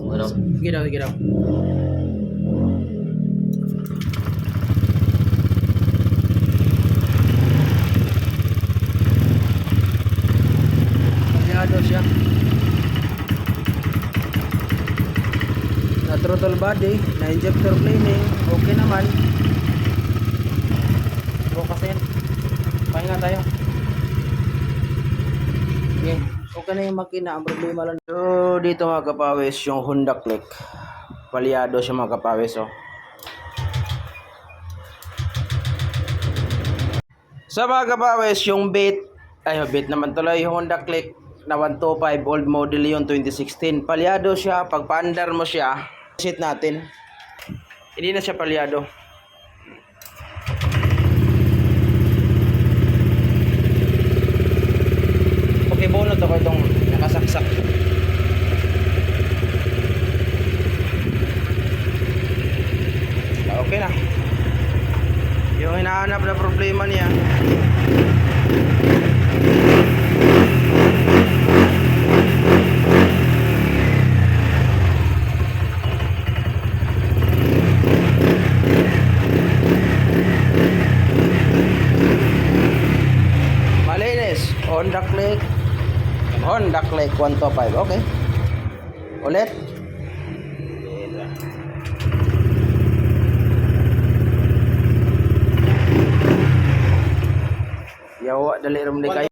Ano? Sige daw, sige daw. Aliado siya. Throttle body, na injector cleaning, okay naman. Bukas yan. Pahinga tayo. Okay. Okay na yung makina. Ang problema lang. So, dito mga kapawis, yung Honda Click. Palyado siya mga kapawis, oh. Sa mga kapawis, yung bait, ay, bait naman tuloy, yung Honda Click na 125 old model yun 2016. Palyado siya, pag paandar mo siya, sit natin. Hindi na siya palyado. Bunot ako itong nakasaksak. Ah, Okay na. Yung hinahanap na problema niya. Malinis. Honda Click. Honda Click 125. Okay. Ulit. Yawa, dali rum kayo.